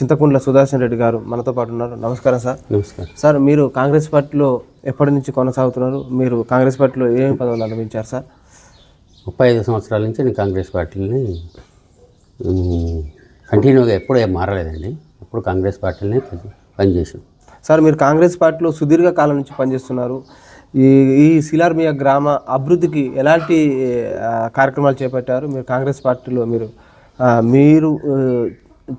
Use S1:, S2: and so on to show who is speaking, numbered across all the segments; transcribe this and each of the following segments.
S1: చింతకుండ్ల సుదర్శన్ రెడ్డి గారు మనతో పాటు ఉన్నారు. నమస్కారం సార్.
S2: నమస్కారం.
S1: సార్ మీరు కాంగ్రెస్ పార్టీలో ఎప్పటి నుంచి కొనసాగుతున్నారు? మీరు కాంగ్రెస్ పార్టీలో ఏమేమి పదవులు అనుభవించారు సార్?
S2: ముప్పై ఐదు సంవత్సరాల నుంచి నేను కాంగ్రెస్ పార్టీని కంటిన్యూగా ఎప్పుడూ ఏం మారలేదండి. ఎప్పుడు కాంగ్రెస్ పార్టీని పనిచేసాం
S1: సార్ మీరు కాంగ్రెస్ పార్టీలో సుదీర్ఘ కాలం నుంచి పనిచేస్తున్నారు. ఈ ఈ శిలార్మియా గ్రామ అభివృద్ధికి ఎలాంటి కార్యక్రమాలు చేపట్టారు? మీరు కాంగ్రెస్ పార్టీలో మీరు మీరు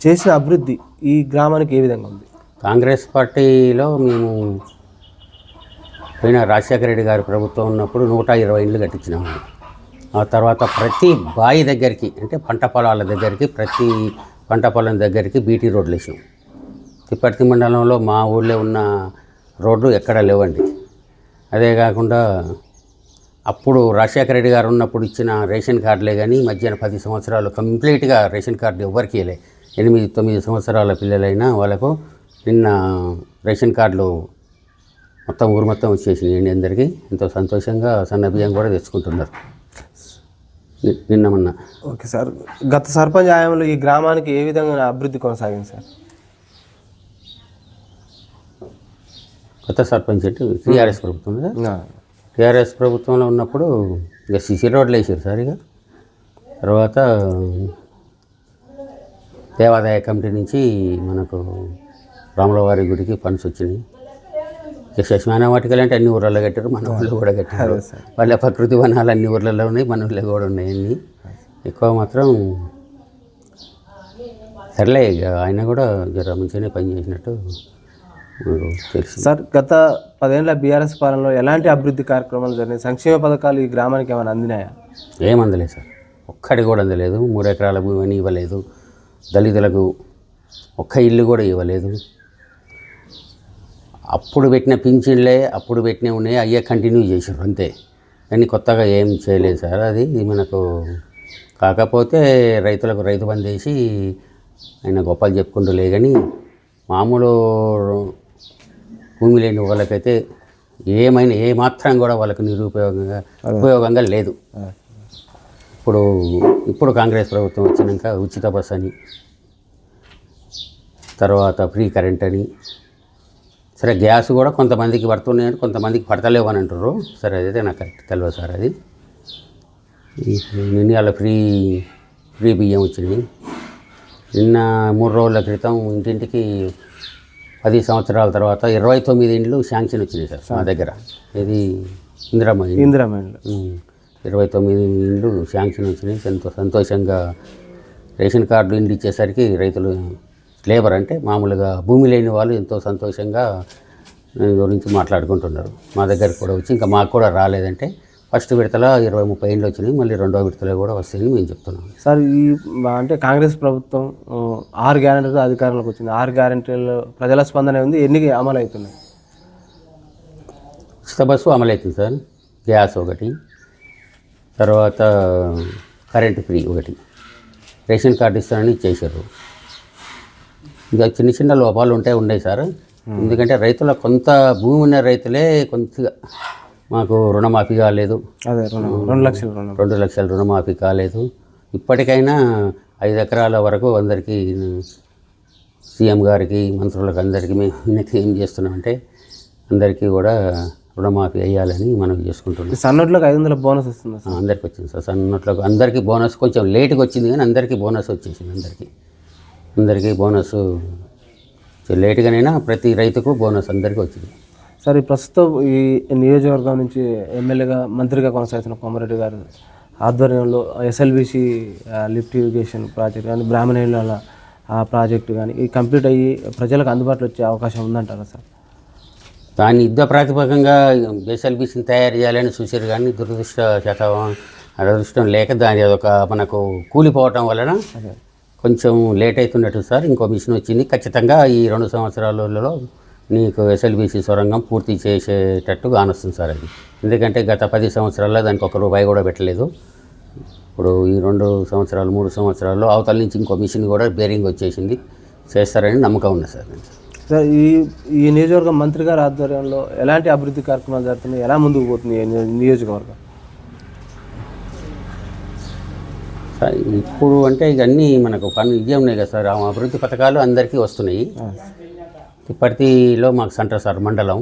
S1: చేసిన అభివృద్ధి ఈ గ్రామానికి ఏ విధంగా ఉంది?
S2: కాంగ్రెస్ పార్టీలో మేము పోయిన రాజశేఖర రెడ్డి గారి ప్రభుత్వం ఉన్నప్పుడు నూట ఇరవై ఇండ్లు కట్టించినాము ఆ తర్వాత ప్రతి బావి దగ్గరికి అంటే పంట పొలాల దగ్గరికి ప్రతి పంట పొలం దగ్గరికి బీటీ రోడ్లు వేసాం తిప్పర్తి మండలంలో మా ఊళ్ళో ఉన్న రోడ్లు ఎక్కడా లేవండి. అదే కాకుండా అప్పుడు రాజశేఖర రెడ్డి గారు ఉన్నప్పుడు ఇచ్చిన రేషన్ కార్డులే కానీ మధ్యాహ్నం పది సంవత్సరాలు కంప్లీట్గా రేషన్ కార్డు ఎవరికి ఇవ్వలే ఎనిమిది తొమ్మిది సంవత్సరాల పిల్లలైనా వాళ్ళకు నిన్న రేషన్ కార్డులు మొత్తం ఊరు మొత్తం వచ్చేసినాయి అందరికీ. ఎంతో సంతోషంగా సన్న బియ్యం కూడా తెచ్చుకుంటున్నారు. నిన్న మొన్న.
S1: Okay sir. గత సర్పంచ్ ఆయంలో ఈ గ్రామానికి ఏ విధంగా అభివృద్ధి కొనసాగింది సార్?
S2: కొత్త సర్పంచ్ అంటే టీఆర్ఎస్ ప్రభుత్వం కదా?
S1: ఆ,
S2: టీఆర్ఎస్ ప్రభుత్వంలో ఉన్నప్పుడు ఇక సిసి రోడ్లు వేసారు సార్ ఇక. తర్వాత దేవాదాయ కమిటీ నుంచి మనకు రాములవారి గుడికి ఫండ్స్ వచ్చినాయి. ఇక శ్మశాన వాటికలు అంటే అన్ని ఊర్లలో కట్టారు మన ఊళ్ళో కూడా కట్టారు. వాళ్ళ ప్రకృతి వనాలు అన్ని ఊర్లలో ఉన్నాయి మన ఊళ్ళో కూడా ఉన్నాయి అన్ని. ఎక్కువ మాత్రం సర్లే ఆయన కూడా జర మంచిగానే పనిచేసినట్టు
S1: సార్ గత పదేళ్ళ బీఆర్ఎస్ పాలనలో ఎలాంటి అభివృద్ధి కార్యక్రమాలు జరిగినాయి? సంక్షేమ పథకాలు ఈ గ్రామానికి ఏమైనా అందినాయా?
S2: ఏం అందలేదు సార్. ఒక్కటి కూడా అందలేదు. మూడు ఎకరాల భూమిని ఇవ్వలేదు. దళితులకు ఒక్క ఇల్లు కూడా ఇవ్వలేదు. అప్పుడు పెట్టిన పింఛన్లే అప్పుడు పెట్టినవి ఉన్నాయి అయ్యే కంటిన్యూ చేసారు అంతే. కానీ కొత్తగా ఏం చేయలేదు సార్ అది. మనకు కాకపోతే రైతులకు రైతు బంద్ వేసి ఆయన గొప్పలు చెప్పుకుంటూ లే కానీ మామూలు భూమి లేని వాళ్ళకైతే ఏమైనా ఏ మాత్రం కూడా వాళ్ళకు నిరుపయోగంగా ఉపయోగంగా లేదు. ఇప్పుడు ఇప్పుడు కాంగ్రెస్ ప్రభుత్వం వచ్చినాక ఉచిత బస్ అని తర్వాత ఫ్రీ కరెంట్ అని. సరే గ్యాస్ కూడా కొంతమందికి పడుతున్నాయని కొంతమందికి పడతలేవు అని అంటారు సరే అదైతే నాకు కరెక్ట్ తెలియదు సార్ అది. నిన్న వాళ్ళ ఫ్రీ ఫ్రీ బియ్యం వచ్చినాయి నిన్న మూడు రోజుల క్రితం ఇంటింటికి పది సంవత్సరాల తర్వాత ఇరవై తొమ్మిది ఇండ్లు శాంక్షన్ వచ్చినాయి సార్ మా దగ్గర. ఇది ఇందిరమ్మ ఇండ్లు. ఇరవై తొమ్మిది ఇండ్లు శాంక్షన్ వచ్చినాయి. ఎంతో సంతోషంగా రేషన్ కార్డు ఇండ్లు ఇచ్చేసరికి రైతులు లేబర్ అంటే మామూలుగా భూమి లేని వాళ్ళు ఎంతో సంతోషంగా గురించి మాట్లాడుకుంటున్నారు. మా దగ్గరికి కూడా వచ్చి ఇంకా మాకు కూడా రాలేదంటే ఫస్ట్ విడతలో ఇరవై ముప్పై ఇండ్లు వచ్చినాయి. మళ్ళీ రెండో విడతలో కూడా వస్తాయని మేము చెప్తున్నాం.
S1: సార్ ఈ అంటే కాంగ్రెస్ ప్రభుత్వం ఆరు గ్యారెంటీలు అధికారంలోకి వచ్చింది. ఆరు గ్యారెంటీలు ప్రజల స్పందన ఉంది. ఎన్ని అమలు అవుతున్నాయి
S2: ఉచిత బస్సు అమలవుతుంది సార్. గ్యాస్ ఒకటి తర్వాత కరెంటు ఫ్రీ ఒకటి. రేషన్ కార్డు ఇస్తానని ఇచ్చేసారు ఇంకా చిన్న చిన్న లోపాలు ఉంటే ఉన్నాయి సార్. ఎందుకంటే రైతుల కొంత భూమి ఉన్న రైతులే కొంతగా మాకు రుణమాఫీ కాలేదు.
S1: అదే రెండు లక్షల
S2: రెండు లక్షల రుణమాఫీ కాలేదు. ఇప్పటికైనా ఐదు ఎకరాల వరకు అందరికీ సీఎం గారికి మంత్రులకు అందరికీ మేము వినతి ఏం చేస్తున్నామంటే అందరికీ కూడా రుణమాఫీ అయ్యాలని మనం చేసుకుంటున్నాం.
S1: సన్నోట్లకు ఐదు వందల బోనస్ వస్తుంది
S2: ఆ, అందరికి వచ్చింది సార్. సన్నట్లకు అందరికీ బోనస్ కొంచెం లేట్గా వచ్చింది కానీ అందరికీ బోనస్ వచ్చేసింది అందరికీ. అందరికీ బోనస్ లేట్గానైనా ప్రతి రైతుకు బోనస్ అందరికీ వచ్చింది.
S1: సార్ ఈ ప్రస్తుతం ఈ నియోజకవర్గం నుంచి ఎమ్మెల్యేగా మంత్రిగా కొనసాగుతున్న కోమరెడ్డి గారు ఆధ్వర్యంలో ఎస్ఎల్బిసి లిఫ్ట్ ఇరిగేషన్ ప్రాజెక్ట్ కానీ బ్రాహ్మణుల ఆ ప్రాజెక్టు కానీ ఈ కంప్లీట్ అయ్యి ప్రజలకు అందుబాటులో వచ్చే అవకాశం ఉందంటారా సార్?
S2: దాన్ని యుద్ధ ప్రాతిపకంగా ఎస్ఎల్బిసిని తయారు చేయాలని చూసారు కానీ దురదృష్ట శాతం అదృష్టం లేక దాని అదొక మనకు కూలిపోవటం వలన కొంచెం లేట్ అవుతున్నట్టు సార్. ఇంకో మిషన్ వచ్చింది. ఖచ్చితంగా ఈ రెండు సంవత్సరాలలో నీకు ఎస్ఎల్బిసి సొరంగం పూర్తి చేసేటట్టు కానొస్తుంది సార్ అది. ఎందుకంటే గత పది సంవత్సరాల్లో దానికి ఒక రూపాయి కూడా పెట్టలేదు. ఇప్పుడు ఈ రెండు సంవత్సరాలు మూడు సంవత్సరాల్లో అవతల నుంచి ఇంకో మిషన్ కూడా బేరింగ్ వచ్చేసింది. చేస్తారని నమ్మకం ఉంది సార్.
S1: సార్ ఈ ఈ నియోజకవర్గం మంత్రి గారి ఆధ్వర్యంలో ఎలాంటి అభివృద్ధి కార్యక్రమాలు జరుగుతున్నాయి? ఎలా ముందుకు పోతుంది నియోజకవర్గం?
S2: ఇప్పుడు అంటే ఇక అన్నీ మనకు పన్ను ఇవే ఉన్నాయి కదా సార్. ఆ అభివృద్ధి పథకాలు అందరికీ వస్తున్నాయి. తిప్పర్తిలో మాకు సెంటర్ సార్ మండలం.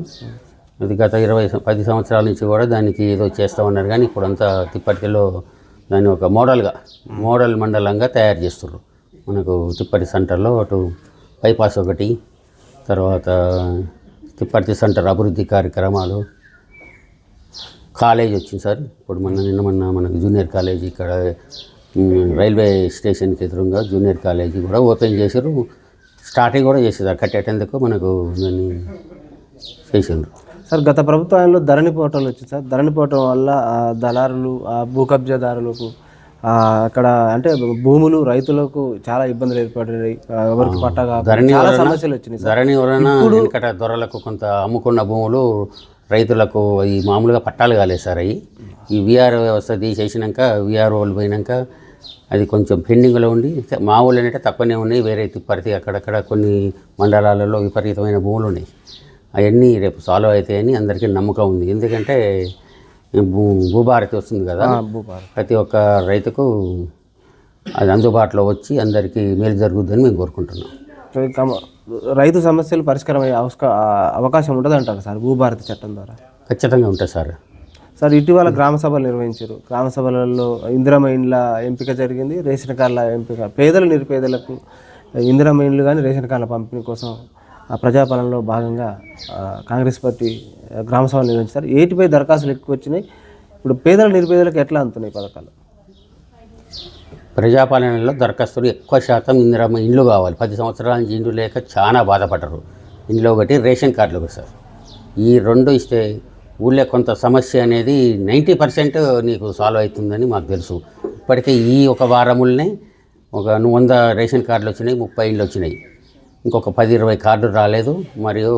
S2: ఇది గత ఇరవై పది సంవత్సరాల నుంచి కూడా దానికి ఏదో చేస్తామన్నారు కానీ ఇప్పుడంతా తిప్పర్తిలో దాన్ని ఒక మోడల్గా మోడల్ మండలంగా తయారు చేస్తున్నారు మనకు తిప్పర్తి సెంటర్లో అటు బైపాస్ ఒకటి తర్వాత తిప్పర్తి సెంటర్ అభివృద్ధి కార్యక్రమాలు. కాలేజ్ వచ్చింది సార్. ఇప్పుడు మొన్న నిన్న మొన్న మనకు జూనియర్ కాలేజ్ ఇక్కడ రైల్వే స్టేషన్కి ఎదురుగా జూనియర్ కాలేజీ కూడా ఓపెన్ చేశారు. స్టార్టింగ్ కూడా చేసేది కట్టేటందుకు మనకు దాన్ని చేసిండ్రు
S1: సార్ గత ప్రభుత్వంలో ధరణి పోటలు వచ్చింది సార్. ధరణి పోవటం వల్ల దళారులు ఆ భూ కబ్జాదారులకు అక్కడ అంటే భూములు రైతులకు చాలా ఇబ్బందులు ఏర్పడినాయి ఎవరికి పట్టగా
S2: ధరణి
S1: చాలా సమస్యలు వచ్చినాయి
S2: ధరణి వలన వెనకట దొరలకు కొంత అమ్ముకున్న భూములు రైతులకు ఈ మామూలుగా పట్టాలు కాలేదు సార్ అవి. ఈ విఆర్ వ్యవస్థ తీసేసినాక విఆర్ వాళ్ళు పోయినాక అది కొంచెం పెండింగ్లో ఉండి మా ఊళ్ళో అంటే తక్కువనే ఉన్నాయి వేరే తిప్పర్తి అక్కడక్కడ కొన్ని మండలాలలో విపరీతమైన భూములు ఉన్నాయి. అవన్నీ రేపు సాల్వ్ అవుతాయని అందరికీ నమ్మకం ఉంది. ఎందుకంటే భూ భూభారతి వస్తుంది కదా? ప్రతి ఒక్క రైతుకు అది అందుబాటులో వచ్చి అందరికీ మేలు జరుగుద్దని మేము కోరుకుంటున్నాం.
S1: రైతు సమస్యలు పరిష్కారం అయ్యే అవకాశం ఉండదు అంటారు సార్ భూభారతి చట్టం ద్వారా?
S2: ఖచ్చితంగా ఉంటుంది సార్.
S1: సార్ ఇటీవల గ్రామ సభలు నిర్వహించారు. గ్రామ సభలలో ఇందిరమ ఇండ్ల ఎంపిక జరిగింది రేషన్ కార్డుల ఎంపిక పేదలు నిరుపేదలకు ఇందిరమ ఇండ్లు కానీ రేషన్ కార్డుల పంపిణీ కోసం ప్రజాపాలనలో భాగంగా కాంగ్రెస్ పార్టీ గ్రామ సభలు నిర్వహించారు. ఏటిపై దరఖాస్తులు ఎక్కువ వచ్చినాయి. ఇప్పుడు పేదల నిరుపేదలకు ఎట్లా అందుతున్నాయి పథకాలు?
S2: ప్రజాపాలనలో దరఖాస్తులు ఎక్కువ శాతం ఇందిరమ్మ ఇండ్లు కావాలి. పది సంవత్సరాల నుంచి ఇండ్లు లేక చాలా బాధపడరు. ఇందులో ఒకటి రేషన్ కార్డులు సార్ ఈ రెండు ఇస్తే ఊళ్ళో కొంత సమస్య అనేది నైంటీ పర్సెంట్ నీకు సాల్వ్ అవుతుందని మాకు తెలుసు. ఇప్పటికే ఈ ఒక వారములనే ఒక వంద రేషన్ కార్డులు వచ్చినాయి ముప్పై ఇండ్లు వచ్చినాయి. ఇంకొక పది ఇరవై కార్డులు రాలేదు. మరియు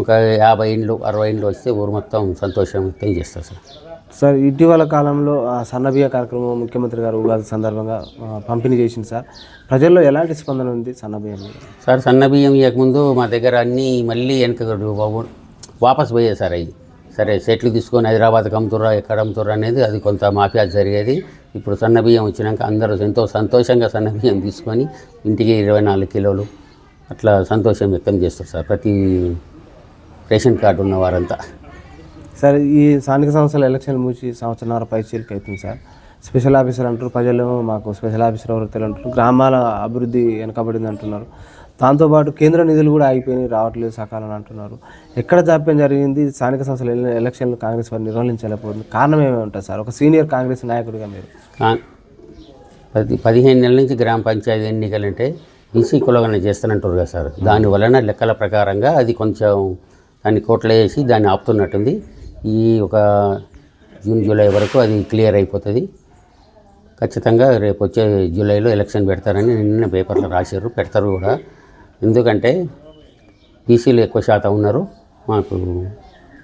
S2: ఒక యాభై ఇండ్లు అరవై ఇండ్లు వస్తే ఊరు మొత్తం సంతోషం వ్యక్తం చేస్తారు సార్.
S1: సార్ ఇటీవల కాలంలో ఆ సన్నబియ్య కార్యక్రమం ముఖ్యమంత్రి గారు ఉగాది సందర్భంగా పంపిణీ చేసింది సార్. ప్రజల్లో ఎలాంటి స్పందన ఉంది సన్నబియ్యం
S2: సార్ సన్న బియ్యం ఇవ్వకముందు మా దగ్గర అన్నీ మళ్ళీ వెనక వాపస్ పోయాయి సార్ అవి. సరే సెట్లు తీసుకొని హైదరాబాద్కి అమ్ముతుర్రా ఎక్కడ అమ్ముతుర్రా అనేది అది కొంత మాఫియా జరిగేది. ఇప్పుడు సన్న బియ్యం వచ్చినాక అందరూ ఎంతో సంతోషంగా సన్న బియ్యం తీసుకొని ఇంటికి ఇరవై నాలుగు కిలోలు అట్లా సంతోషం వ్యక్తం చేస్తారు సార్ ప్రతి రేషన్ కార్డు ఉన్న వారంతా.
S1: సార్ ఈ స్థానిక సంస్థల ఎలక్షన్ మూసి సంవత్సరాల పైచీలకి అవుతుంది సార్. స్పెషల్ ఆఫీసర్ అంటారు ప్రజలు మాకు స్పెషల్ ఆఫీసర్ ఎవరు తెలియదు అంటారు గ్రామాల అభివృద్ధి వెనకబడింది అంటున్నారు. దాంతోపాటు కేంద్ర నిధులు కూడా అయిపోయినాయి రావట్లేదు సకాలం అంటున్నారు. ఎక్కడ జాప్యం జరిగింది? స్థానిక సంస్థల ఎల- ఎలక్షన్లు కాంగ్రెస్ వారు నిర్వహించలేకపోతుంది కారణం ఏమేమి ఉంటుంది సార్? ఒక సీనియర్ కాంగ్రెస్ నాయకుడిగా మీరు.
S2: పది పదిహేను నెలల నుంచి గ్రామ పంచాయతీ ఎన్నికలంటే బీసీ కులగన చేస్తానంటారు కదా సార్. దాని వలన లెక్కల ప్రకారంగా అది కొంచెం దాన్ని కోట్లు వేసి దాన్ని ఆపుతున్నట్టుంది. ఈ ఒక జూన్ జూలై వరకు అది క్లియర్ అయిపోతుంది. ఖచ్చితంగా రేపు వచ్చే జూలైలో ఎలక్షన్ పెడతారని నిన్న పేపర్లో రాశారు పెడతారు కూడా. ఎందుకంటే బీసీలు ఎక్కువ శాతం ఉన్నారు. మాకు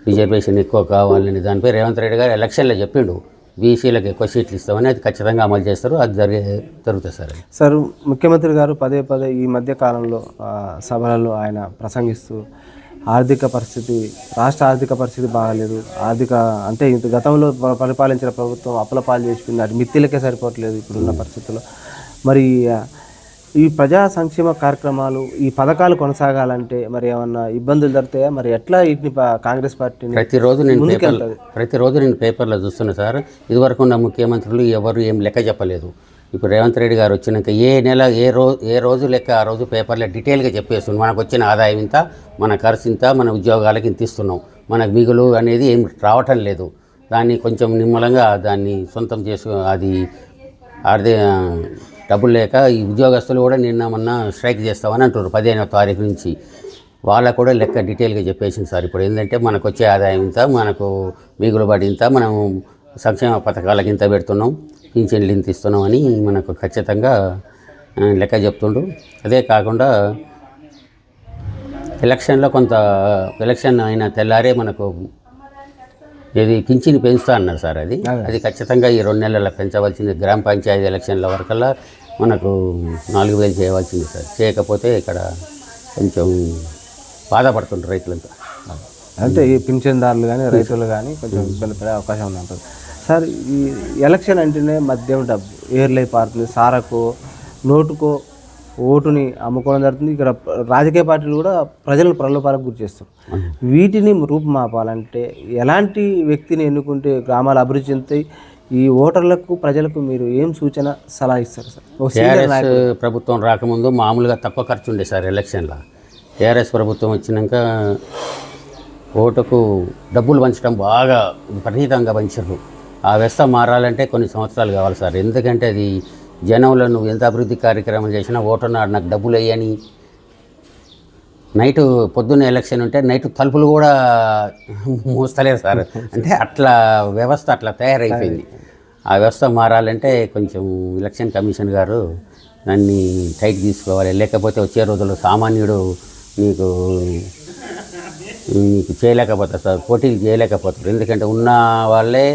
S2: రిజర్వేషన్ ఎక్కువ కావాలని దానిపై రేవంత్ రెడ్డి గారు ఎలక్షన్లో చెప్పిండు. బీసీలకు ఎక్కువ సీట్లు ఇస్తామని అది ఖచ్చితంగా అమలు చేస్తారు అది జరిగే జరుగుతుంది సార్
S1: సార్ ముఖ్యమంత్రి గారు పదే పదే ఈ మధ్య కాలంలో సభలలో ఆయన ప్రసంగిస్తూ ఆర్థిక పరిస్థితి రాష్ట్ర ఆర్థిక పరిస్థితి బాగాలేదు. ఆర్థిక అంటే ఇంత గతంలో పరిపాలించిన ప్రభుత్వం అప్పుల పాలు చేసిపోయింది అది మిత్తిలకే సరిపోవట్లేదు ఇప్పుడున్న పరిస్థితుల్లో. మరి ఈ ప్రజా సంక్షేమ కార్యక్రమాలు ఈ పథకాలు కొనసాగాలంటే మరి ఏమన్నా ఇబ్బందులు జరుగుతాయా మరి ఎట్లా వీటిని కాంగ్రెస్ పార్టీని
S2: ప్రతిరోజు నేను పేపర్. ప్రతిరోజు నేను పేపర్లో చూస్తున్నా సార్. ఇదివరకు ఉన్న ముఖ్యమంత్రులు ఎవరు ఏం లెక్క చెప్పలేదు. ఇప్పుడు రేవంత్ రెడ్డి గారు వచ్చినాక ఏ నెల ఏ రోజు ఏ రోజు లెక్క ఆ రోజు పేపర్లో డీటెయిల్గా చెప్పేస్తున్నాం. మనకు వచ్చిన ఆదాయం ఇంత మన ఖర్చు ఇంత మన ఉద్యోగాలకి ఇంత ఇస్తున్నాం. మనకు మిగులు అనేది ఏం రావటం లేదు. దాన్ని కొంచెం నిమ్మలంగా దాన్ని సొంతం చేసు అది ఆర్థిక డబ్బులు లేక ఈ ఉద్యోగస్తులు కూడా నిన్న మొన్న స్ట్రైక్ చేస్తామని అంటున్నారు పదిహేనవ తారీఖు నుంచి. వాళ్ళకు కూడా లెక్క డీటెయిల్గా చెప్పేసింది సార్. ఇప్పుడు ఏంటంటే మనకు వచ్చే ఆదాయం ఇంత మనకు మిగులు పడి ఇంత మనం సంక్షేమ పథకాలకి ఇంత పెడుతున్నాం పింఛన్లు ఇంత ఇస్తున్నాం అని మనకు ఖచ్చితంగా లెక్క చెప్తుండు. అదే కాకుండా ఎలక్షన్లో కొంత ఎలక్షన్ అయిన తెల్లారే మనకు ఇది పింఛని పెంచుతా అన్నారు సార్ అది. అది. ఖచ్చితంగా ఈ రెండు నెలల పెంచవలసింది గ్రామ పంచాయతీ ఎలక్షన్ల వరకల్లా. మనకు నాలుగు వేలు చేయవలసింది సార్. చేయకపోతే ఇక్కడ కొంచెం బాధపడుతుంటారు రైతులంతా.
S1: అంటే ఈ పింఛన్దారులు కానీ రైతులు కానీ కొంచెం ఇబ్బంది పడే అవకాశం ఉంటుంది సార్ ఈ ఎలక్షన్ అంటేనే మద్యం డబ్బు ఏర్లై పారుతుంది సారకు నోటుకో ఓటుని అమ్ముకోవడం జరుగుతుంది. ఇక్కడ రాజకీయ పార్టీలు కూడా ప్రజలను ప్రలోభాలకు గురి చేస్తారు వీటిని రూపుమాపాలంటే ఎలాంటి వ్యక్తిని ఎన్నుకుంటే గ్రామాలు అభివృద్ధి చెందుతాయి? ఈ ఓటర్లకు ప్రజలకు మీరు ఏం సూచన సలహా ఇస్తారు సార్?
S2: ప్రభుత్వం రాకముందు మామూలుగా తక్కువ ఖర్చు ఉండే సార్ ఎలక్షన్లో. టీఆర్ఎస్ ప్రభుత్వం వచ్చినాక ఓటుకు డబ్బులు పంచడం బాగా విపరీతంగా పంచారు ఆ వ్యవస్థ మారాలంటే కొన్ని సంవత్సరాలు కావాలి సార్. ఎందుకంటే అది జనంలో నువ్వు ఎంత అభివృద్ధి కార్యక్రమం చేసినా ఓటున్నాడు నాకు డబ్బులు అయ్యని నైట్ పొద్దున్న ఎలక్షన్ ఉంటే నైట్ తలుపులు కూడా మూస్తలేరు సార్. అంటే అట్లా వ్యవస్థ అట్లా తయారైపోయింది. ఆ వ్యవస్థ మారాలంటే కొంచెం ఎలక్షన్ కమిషన్ గారు నన్ను టైట్ తీసుకోవాలి. లేకపోతే వచ్చే రోజుల్లో సామాన్యుడు నీకు నీకు చేయలేకపోతారు సార్. పోటీలు చేయలేకపోతారు. ఎందుకంటే ఉన్న వాళ్ళే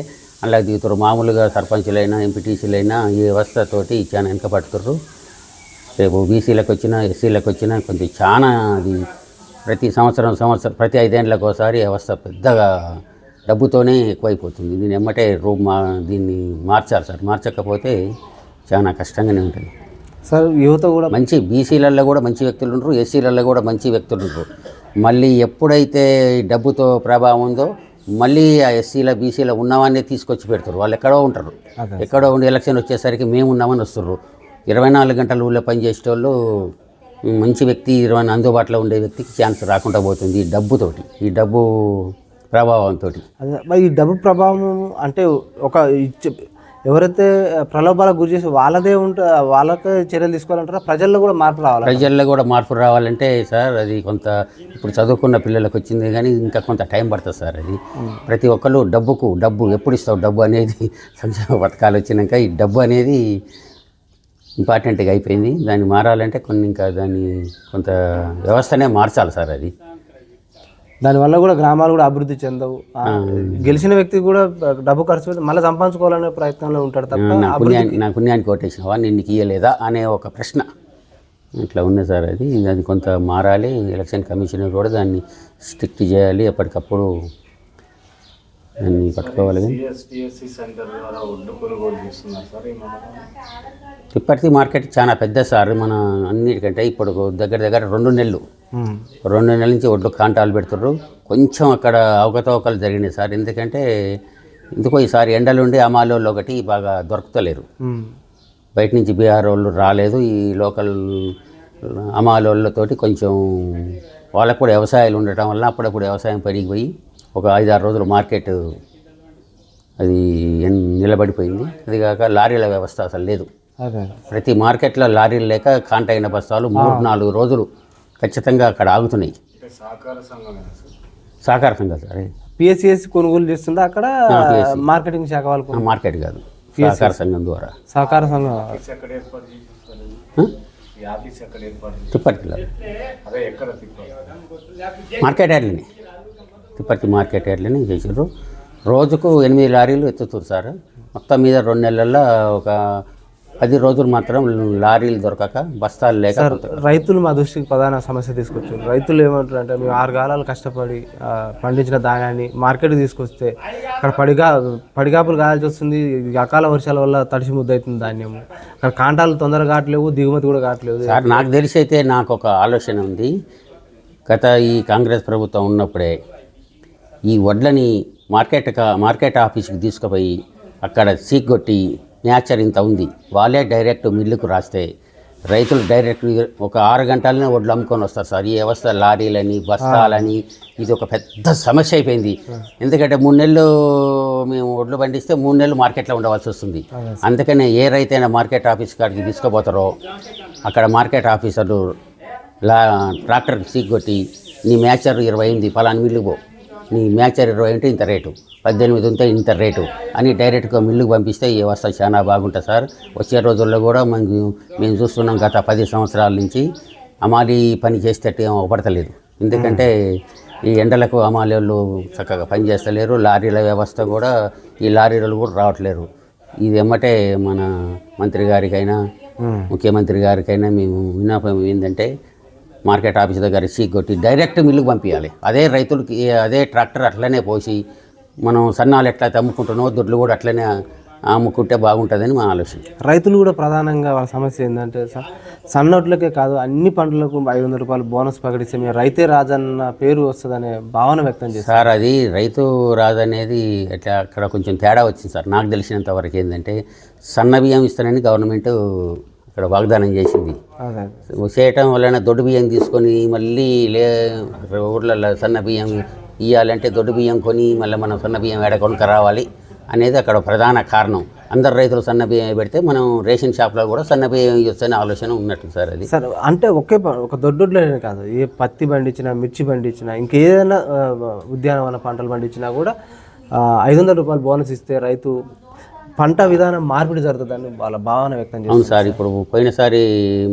S2: అలా దిగుతారు. మామూలుగా సర్పంచులైనా ఎంపీటీసీలైనా ఈ వ్యవస్థతోటి చాలా వెనక రేపు బీసీలకు వచ్చినా ఎస్సీలకు వచ్చినా కొంచెం చాలా అది ప్రతి సంవత్సరం సంవత్సరం ప్రతి ఐదేళ్ళకి ఒకసారి వ్యవస్థ పెద్దగా డబ్బుతోనే ఎక్కువైపోతుంది. దీన్ని ఎమ్మటే రూప్ మా దీన్ని మార్చాలి సార్. మార్చకపోతే చాలా కష్టంగానే ఉంటుంది.
S1: సార్ యువత కూడా
S2: మంచి బీసీలలో కూడా మంచి వ్యక్తులు ఉంటారు ఎస్సీలలో కూడా మంచి వ్యక్తులు ఉంటారు మళ్ళీ ఎప్పుడైతే ఈ డబ్బుతో ప్రభావం ఉందో మళ్ళీ ఆ ఎస్సీల బీసీల ఉన్నవాన్నే తీసుకొచ్చి పెడతారు. వాళ్ళు ఎక్కడో ఉంటారు. ఎక్కడో ఉండి ఎలక్షన్ వచ్చేసరికి మేము ఉన్నామని వస్తుర్రు. ఇరవై నాలుగు గంటల ఊళ్ళో పనిచేసేటోళ్ళు మంచి వ్యక్తి ఇరవై అందుబాటులో ఉండే వ్యక్తికి ఛాన్స్ రాకుండా పోతుంది ఈ డబ్బుతోటి. ఈ డబ్బు ప్రభావంతో.
S1: ఈ డబ్బు ప్రభావం అంటే ఒక ఎవరైతే ప్రలోభాలకు గురి చేసి వాళ్ళదే ఉంటే వాళ్ళకే చర్యలు తీసుకోవాలంటారా? ప్రజల్లో కూడా మార్పు రావాలి
S2: ప్రజల్లో కూడా మార్పు రావాలంటే సార్ అది కొంత ఇప్పుడు చదువుకున్న పిల్లలకు వచ్చింది కానీ ఇంకా కొంత టైం పడుతుంది సార్ అది. ప్రతి ఒక్కళ్ళు డబ్బుకు డబ్బు ఎప్పుడు ఇస్తావు? డబ్బు అనేది సంక్షేమ పథకాలు వచ్చినాక ఈ డబ్బు అనేది ఇంపార్టెంట్గా అయిపోయింది. దాన్ని మారాలంటే కొన్ని ఇంకా దాన్ని కొంత వ్యవస్థనే మార్చాలి సార్ అది.
S1: దానివల్ల కూడా గ్రామాలు కూడా అభివృద్ధి చెందవు. గెలిచిన వ్యక్తి కూడా డబ్బు ఖర్చు పెట్టి మళ్ళీ సంపాదించుకోవాలనే ప్రయత్నంలో ఉంటాడు తప్ప
S2: నా పుణ్యానికి నా పుణ్యానికి ఓటేసినవా నేను నీకు ఇయ్యలేదా అనే ఒక ప్రశ్న. ఇట్లా ఉంది సార్ అది. అది కొంత మారాలి. ఎలక్షన్ కమిషనర్ కూడా దాన్ని స్ట్రిక్ట్ చేయాలి. ఎప్పటికప్పుడు దాన్ని పట్టుకోవాలి. తిప్పర్తి మార్కెట్ చాలా పెద్ద సార్. మన అన్నిటికంటే ఇప్పుడు దగ్గర దగ్గర రెండు నెలలు. రెండు నెలల నుంచి ఒడ్లు కాంటాలు పెడుతుర్రు. కొంచెం అక్కడ అవకతవకలు జరిగినాయి సార్. ఎందుకంటే ఎందుకో ఈసారి ఎండలుండి అమాలోళ్ళు ఒకటి బాగా దొరుకుతలేరు. బయట నుంచి బీహార్ వాళ్ళు రాలేదు. ఈ లోకల్ అమాలోళ్ళతోటి కొంచెం వాళ్ళకు కూడా వ్యవసాయాలు ఉండటం వల్ల అప్పుడప్పుడు వ్యవసాయం పెరిగిపోయి ఒక ఐదారు రోజులు మార్కెట్ అది నిలబడిపోయింది. అది కాక లారీల వ్యవస్థ అసలు లేదు. ప్రతి మార్కెట్లో లారీలు లేక కాంటైన బస్తాలు మూడు నాలుగు రోజులు ఖచ్చితంగా అక్కడ ఆగుతున్నాయి.
S3: సహకార సంఘమేనా సార్?
S2: సహకార సంఘాలు సరే
S1: పిఎస్సిఎస్ కొనుగోలు చేస్తుంటే అక్కడ? మార్కెటింగ్ శాఖ వాళ్ళు
S2: మార్కెట్ కాదు. సహకార సంఘం ద్వారా.
S1: సహకార సంఘం.
S3: తిప్పాలి
S2: మార్కెట్ యార్డ్లని. తిప్పర్తి మార్కెట్ యార్డ్లని చేసారు రోజుకు ఎనిమిది లారీలు ఎత్తుతారు సార్. మొత్తం మీద రెండు నెలల్లో ఒక పది రోజులు మాత్రం లారీలు దొరకక బస్తాలు లేక
S1: రైతులు మా దృష్టికి ప్రధాన సమస్య తీసుకొచ్చారు. రైతులు ఏమంటారు అంటే మేము ఆరు కాలాలు కష్టపడి పండించిన ధాన్యాన్ని మార్కెట్కి తీసుకొస్తే అక్కడ పడిగా పడిగాపులు కావాల్సి వస్తుంది. అకాల వర్షాల వల్ల తడిసి ముద్దవుతుంది ధాన్యం. అక్కడ కాంటాలు తొందరగా కావట్లేవు దిగుమతి కూడా కావట్లేదు.
S2: సార్ నాకు తెలిసి అయితే నాకు ఒక ఆలోచన ఉంది. గత ఈ కాంగ్రెస్ ప్రభుత్వం ఉన్నప్పుడే ఈ వడ్లని మార్కెట్ మార్కెట్ ఆఫీస్కి తీసుకుపోయి అక్కడ సీక్ కొట్టి న్యాచర్ ఇంత ఉంది. వాళ్ళే డైరెక్ట్ మిల్లుకు రాస్తే రైతులు డైరెక్ట్ ఒక ఆరు గంటలనే వడ్లు అమ్ముకొని వస్తారు సార్. ఈ వ్యవస్థ లారీలని బస్తాలని ఇది ఒక పెద్ద సమస్య అయిపోయింది. ఎందుకంటే మూడు నెలలు మేము వడ్లు పండిస్తే మూడు నెలలు మార్కెట్లో ఉండవలసి వస్తుంది. అందుకనే ఏ రైతైనా మార్కెట్ ఆఫీస్ కాడికి తీసుకుపోతారో అక్కడ మార్కెట్ ఆఫీసర్లు లా ట్రాక్టర్కి సీక్కొట్టి నీ మ్యాచర్ ఇరవై అయింది పలానా మిల్లుకు పో. నీ మ్యాచర్ ఇరవై అంటే ఇంత రేటు. పద్దెనిమిది ఉంటే ఇంత రేటు అని డైరెక్ట్గా మిల్లుకు పంపిస్తే ఈ వ్యవస్థ చాలా బాగుంటుంది సార్. వచ్చే రోజుల్లో కూడా మేము మేము చూస్తున్నాం గత పది సంవత్సరాల నుంచి అమాలి పని చేసేటట్టు ఏం అవపడతలేదు. ఎందుకంటే ఈ ఎండలకు అమాలి వాళ్ళు చక్కగా పని చేస్తలేరు లారీల వ్యవస్థ కూడా ఈ లారీలు కూడా రావట్లేరు. ఇది ఎమ్మటే మన మంత్రి గారికైనా ముఖ్యమంత్రి గారికైనా మేము విన్నపం ఏంటంటే మార్కెట్ ఆఫీస్ దగ్గర చీక్ కొట్టి డైరెక్ట్ మిల్లుకు పంపించాలి. అదే రైతులకి అదే ట్రాక్టర్ అట్లనే పోసి మనం సన్నాలు ఎట్లయితే అమ్ముకుంటున్నామో దొడ్లు కూడా అట్లనే అమ్ముకుంటే బాగుంటుందని మా ఆలోచన.
S1: రైతులు కూడా ప్రధానంగా వాళ్ళ సమస్య ఏంటంటే సార్ సన్నోట్లకే కాదు అన్ని పంటలకు ఐదు వందల రూపాయలు బోనస్ ప్రకటిస్తే మేము రైతే రాజన్న పేరు వస్తుందనే భావన వ్యక్తం చేస్తారు
S2: సార్ అది రైతు రాదు అనేది అట్లా అక్కడ కొంచెం తేడా వచ్చింది సార్. నాకు తెలిసినంత వరకు ఏంటంటే సన్న బియ్యం ఇస్తానని గవర్నమెంట్ ఇక్కడ వాగ్దానం చేసింది. చేయటం వలన దొడ్డు బియ్యం తీసుకొని మళ్ళీ లే ఊర్లలో సన్న బియ్యం ఇవ్వాలంటే దొడ్డు బియ్యం కొని మళ్ళీ మనం సన్న బియ్యం ఏడ కొనుక రావాలి అనేది అక్కడ ప్రధాన కారణం. అందరు రైతులు సన్న బియ్యం పెడితే మనం రేషన్ షాప్లో కూడా సన్న బియ్యం ఇవ్వచ్చనే ఆలోచన ఉన్నట్టు సార్ అది.
S1: సార్ అంటే ఒకే ఒక దొడ్డొడ్లోనే కాదు. ఏ పత్తి పండించినా మిర్చి పండించినా ఇంకేదైనా ఉద్యానవన పంటలు పండించినా కూడా ఐదు వందల రూపాయలు బోనస్ ఇస్తే రైతు పంట విధానం మార్పిడి జరుగుతుందని వాళ్ళ భావన వ్యక్తం చేస్తారు
S2: అవును సార్ ఇప్పుడు పోయినసారి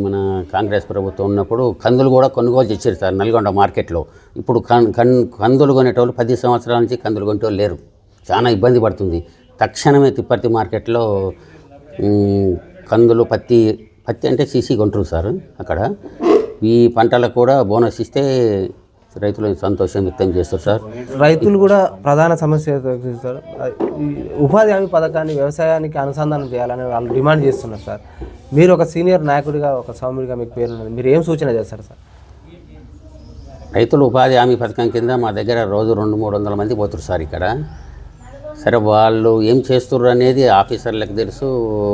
S2: మన కాంగ్రెస్ ప్రభుత్వం ఉన్నప్పుడు కందులు కూడా కొనుగోలు చేశారు సార్ నల్గొండ మార్కెట్లో. ఇప్పుడు కన్ కన్ కందులు కొనేటోళ్ళు పది సంవత్సరాల నుంచి కందులు కొనేటోళ్ళు లేరు. చాలా ఇబ్బంది పడుతుంది. తక్షణమే తిప్పర్తి మార్కెట్లో కందులు పత్తి పత్తి అంటే సీసీ కొంటారు సార్ అక్కడ. ఈ పంటలకు కూడా బోనస్ ఇస్తే రైతులు సంతోషం వ్యక్తం చేస్తారు సార్.
S1: రైతులు కూడా ప్రధాన సమస్య సార్ ఉపాధి హామీ పథకాన్ని వ్యవసాయానికి అనుసంధానం చేయాలని వాళ్ళు డిమాండ్ చేస్తున్నారు సార్. మీరు ఒక సీనియర్ నాయకుడిగా ఒక సౌమ్యుడిగా మీకు పేరు మీరు ఏం సూచన చేస్తారు సార్?
S2: రైతులు ఉపాధి హామీ పథకం కింద మా దగ్గర రోజు రెండు మూడు వందల మంది పోతున్నారు సార్ ఇక్కడ. సరే వాళ్ళు ఏం చేస్తుర్రు అనేది ఆఫీసర్లకు తెలుసు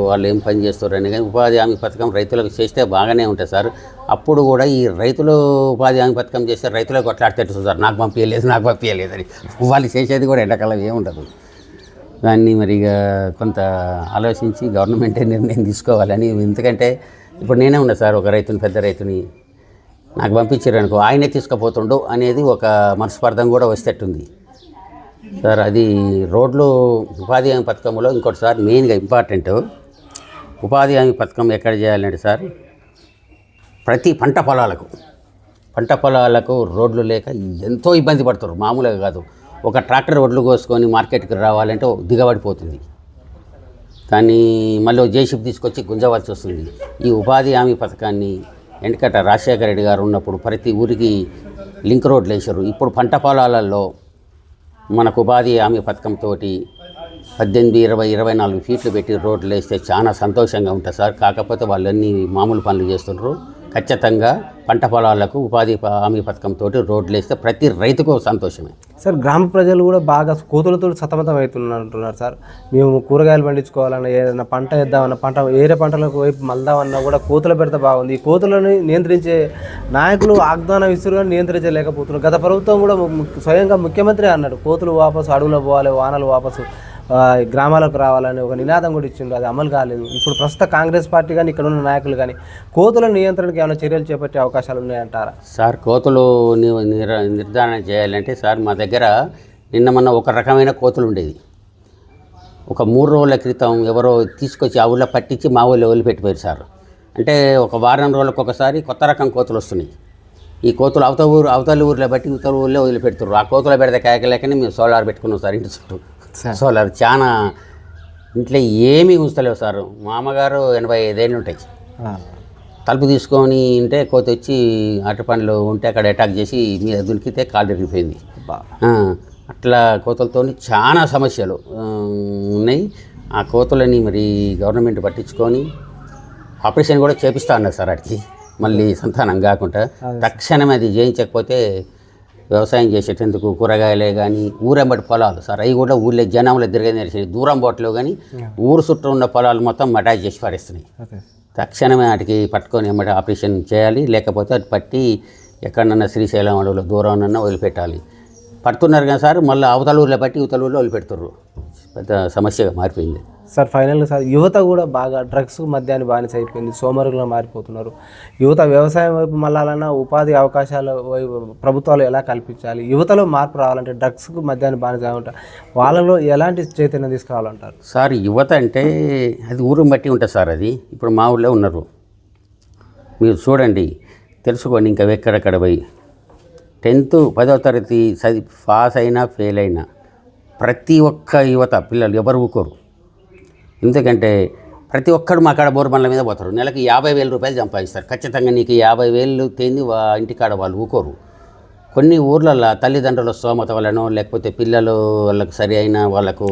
S2: వాళ్ళు ఏం పని చేస్తుర్రు అనేది. కానీ ఉపాధి హామీ పథకం రైతులకు చేస్తే బాగానే ఉంటుంది సార్. అప్పుడు కూడా ఈ రైతులు ఉపాధి హామీ పథకం చేస్తే రైతులకు కొట్లాడితే సార్. నాకు పంపించలేదు నాకు పంపించలేదని వాళ్ళు చేసేది కూడా ఎండాకాలం ఏముండదు దాన్ని మరి ఇక కొంత ఆలోచించి గవర్నమెంటే నిర్ణయం తీసుకోవాలని. ఎందుకంటే ఇప్పుడు నేనే ఉన్నా సార్ ఒక రైతుని పెద్ద రైతుని. నాకు పంపించారు అనుకో ఆయనే తీసుకుపోతుండు అనేది ఒక మనస్పర్ధం కూడా వచ్చేటట్టుంది సార్ అది రోడ్లు ఉపాధి హామీ పథకంలో ఇంకోటి సార్ మెయిన్గా ఇంపార్టెంట్. ఉపాధి హామీ పథకం ఎక్కడ చేయాలంటే సార్ ప్రతి పంట పొలాలకు పంట పొలాలకు రోడ్లు లేక ఎంతో ఇబ్బంది పడుతారు మామూలుగా కాదు. ఒక ట్రాక్టర్ ఒడ్లు కోసుకొని మార్కెట్కి రావాలంటే దిగబడిపోతుంది. దాన్ని మళ్ళీ జేసీబీ తీసుకొచ్చి గుంజవలసి వస్తుంది. ఈ ఉపాధి హామీ పథకాన్ని వెనకట రాజశేఖర రెడ్డి గారు ఉన్నప్పుడు ప్రతి ఊరికి లింక్ రోడ్లు వేశారు. ఇప్పుడు పంట పొలాలలో మనకు ఉపాధి హామీ పథకంతో పద్దెనిమిది ఇరవై ఇరవై నాలుగు ఫీట్లు పెట్టి రోడ్లు వేస్తే చాలా సంతోషంగా ఉంటుంది సార్. కాకపోతే వాళ్ళన్నీ మామూలు పనులు చేస్తున్నారు ఖచ్చితంగా పంట పొలాలకు ఉపాధి హామీ పథకంతో రోడ్లు వేస్తే ప్రతి రైతుకు సంతోషమే.
S1: సార్ గ్రామ ప్రజలు కూడా బాగా కోతులతో సతమతం అవుతున్నారు సార్. మేము కూరగాయలు పండించుకోవాలన్నా ఏదైనా పంట వేద్దామన్నా పంట వేరే పంటలకు వైపు మళ్దామన్నా కూడా కోతుల పెడితే బాగుంది. ఈ కోతులను నియంత్రించే నాయకులు వాగ్దానం ఇస్తారు నియంత్రించలేకపోతున్నారు. గత ప్రభుత్వం కూడా స్వయంగా ముఖ్యమంత్రి అన్నాడు కోతులు వాపసు అడవులో పోవాలి వానలు వాపసు. గ్రామాలకు రావాలని ఒక నినాదం కూడా ఇచ్చిండు అది అమలు కాలేదు. ఇప్పుడు ప్రస్తుత కాంగ్రెస్ పార్టీ కానీ ఇక్కడ ఉన్న నాయకులు కానీ కోతుల నియంత్రణకు ఏమైనా చర్యలు చేపట్టే అవకాశాలు ఉన్నాయంటారా?
S2: సార్ కోతులు నిర్ధారణ చేయాలంటే సార్ మా దగ్గర నిన్న మొన్న ఒక రకమైన కోతులు ఉండేది. ఒక మూడు రోజుల క్రితం ఎవరో తీసుకొచ్చి ఆ ఊళ్ళో పట్టించి మా ఊళ్ళో వదిలిపెట్టిపోయారు సార్. అంటే ఒక వారం రోజులకు ఒకసారి కొత్త రకం కోతులు వస్తున్నాయి. ఈ కోతులు అవతల ఊరు అవతల ఊర్లో బట్టి ఇవతల ఊళ్ళో వదిలిపెడుతున్నారు ఆ కోతులు పెడితే కేకలేకనే మేము సోలార్ పెట్టుకున్నాం సార్ ఇంటి చుట్టూ. సోలార్ చాలా ఇంట్లో ఏమీ ఉంచలేవు సార్. మా అమ్మగారు ఎనభై ఐదేళ్ళు ఉంటాయి. తలుపు తీసుకొని ఉంటే కోతి వచ్చి అటు పండ్లు ఉంటే అక్కడ అటాక్ చేసి మీద దునికితే కాలు ఆ, అట్లా కోతులతో చాలా సమస్యలు ఉన్నాయి. ఆ కోతులని మరి గవర్నమెంట్ పట్టించుకొని ఆపరేషన్ కూడా చేపిస్తా అన్నారు సార్ వాటికి మళ్ళీ సంతానం కాకుండా తక్షణమే అది చేయించకపోతే వ్యవసాయం చేసేటందుకు కూరగాయలే కానీ ఊరెంబటి పొలాలు. సార్ అవి కూడా ఊళ్ళో జనంలో తిరగని దూరం పోవట్లేవు కానీ ఊరు చుట్టూ ఉన్న పొలాలు మొత్తం అటాచ్ చేసి పారేస్తున్నాయి. తక్షణమే వాటికి పట్టుకొని ఎమ్మటి ఆపరేషన్ చేయాలి. లేకపోతే అది పట్టి ఎక్కడన్నా శ్రీశైలం అడవులో దూరం వదిలిపెట్టాలి. పడుతున్నారు కానీ సార్ మళ్ళీ అవతల ఊర్లో పట్టి ఇవతల ఊర్లో వదిలిపెడుతుర్రు. పెద్ద సమస్యగా మారిపోయింది.
S1: సార్ ఫైనల్గా సార్ యువత కూడా బాగా డ్రగ్స్ మద్యాన్ని బానిస అయిపోయింది సోమరులుగా మారిపోతున్నారు. యువత వ్యవసాయం వైపు మళ్ళాలన్నా ఉపాధి అవకాశాల వైపు ప్రభుత్వాలు ఎలా కల్పించాలి? యువతలో మార్పు రావాలంటే డ్రగ్స్కు మద్యాన్ని బానిస ఉంటారు వాళ్ళలో ఎలాంటి చైతన్యం తీసుకురావాలంటారు?
S2: సార్ యువత అంటే అది ఊరుని బట్టి ఉంటుంది సార్ అది. ఇప్పుడు మా ఊళ్ళో ఉన్నారు. మీరు చూడండి తెలుసుకోండి ఇంకా ఎక్కడెక్కడ పోయి. టెన్త్ పదవ తరగతి చదివి పాస్ అయినా ఫెయిల్ అయినా. ప్రతి ఒక్క యువత పిల్లలు ఎవరు ఊకోరు. ఎందుకంటే ప్రతి ఒక్కడు మా కాడ బోర్బండ్ల మీద పోతారు. నెలకి యాభై వేల రూపాయలు సంపాదిస్తారు. ఖచ్చితంగా నీకు యాభై వేలు తేంది వా ఇంటికాడ వాళ్ళు ఊకోరు. కొన్ని ఊర్లలో తల్లిదండ్రుల స్తోమత వలనో లేకపోతే పిల్లలు వాళ్ళకి సరి అయిన వాళ్ళకు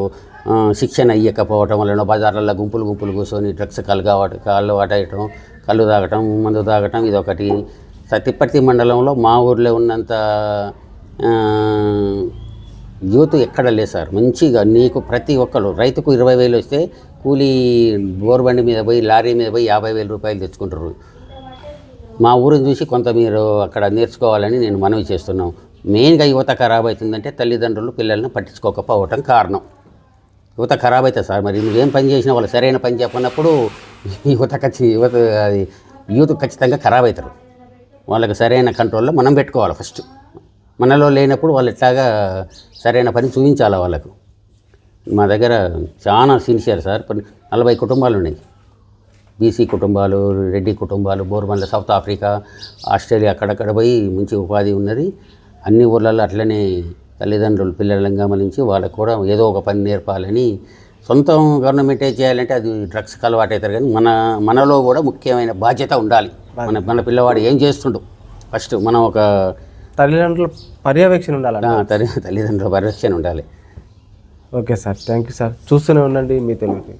S2: శిక్షణ ఇవ్వకపోవటం వలన బజార్లలో గుంపులు గుంపులు కూర్చొని డ్రగ్స్ కళ్ళు కావట కాళ్ళు వాటేయటం కళ్ళు తాగటం మందు తాగటం ఇదొకటి. సత్తిపర్తి మండలంలో మా ఊర్లో ఉన్నంత యూత్ ఎక్కడ లేదు సార్. మంచిగా నీకు ప్రతి ఒక్కరు రైతుకు ఇరవై వేలు వస్తే కూలీ బోర్ బండి మీద పోయి లారీ మీద పోయి యాభై వేల రూపాయలు తెచ్చుకుంటారు. మా ఊరిని చూసి కొంత మీరు అక్కడ నేర్చుకోవాలని నేను మనవి చేస్తున్నాం. మెయిన్గా యువత ఖరాబ్ అవుతుందంటే తల్లిదండ్రులు పిల్లల్ని పట్టించుకోకపోవటం కారణం. యువత ఖరాబ్ అవుతుంది సార్ మరి నువ్వేం పని చేసినా వాళ్ళు సరైన పని చెప్పినప్పుడు యువత ఖచ్చి యువత అది యూత్ ఖచ్చితంగా ఖరాబ్ అవుతారు. వాళ్ళకి సరైన కంట్రోల్లో మనం పెట్టుకోవాలి ఫస్ట్. మనలో లేనప్పుడు వాళ్ళు ఎట్లాగా సరైన పని చూపించాలి వాళ్ళకు? మా దగ్గర చాలా సిన్సియర్ సార్ కొన్ని నలభై కుటుంబాలు ఉన్నాయి. బీసీ కుటుంబాలు రెడ్డి కుటుంబాలు బోర్మల్ల సౌత్ ఆఫ్రికా ఆస్ట్రేలియా అక్కడక్కడ పోయి మంచి ఉపాధి ఉన్నది. అన్ని ఊర్లలో అట్లనే తల్లిదండ్రులు పిల్లలను గమనించి వాళ్ళకు కూడా ఏదో ఒక పని నేర్పాలని సొంతం గవర్నమెంటే చేయాలంటే అది డ్రగ్స్ అలవాటు అవుతారు కానీ మన మనలో కూడా ముఖ్యమైన బాధ్యత ఉండాలి. మన మన పిల్లవాడు ఏం చేస్తుండు? ఫస్ట్ మనం ఒక
S1: తల్లిదండ్రులు పర్యవేక్షణ ఉండాలి
S2: తల్లిదండ్రుల పరిరక్షణ ఉండాలి.
S1: Okay sir thank you sir. చూస్తూనే ఉండండి మీ తెలుగు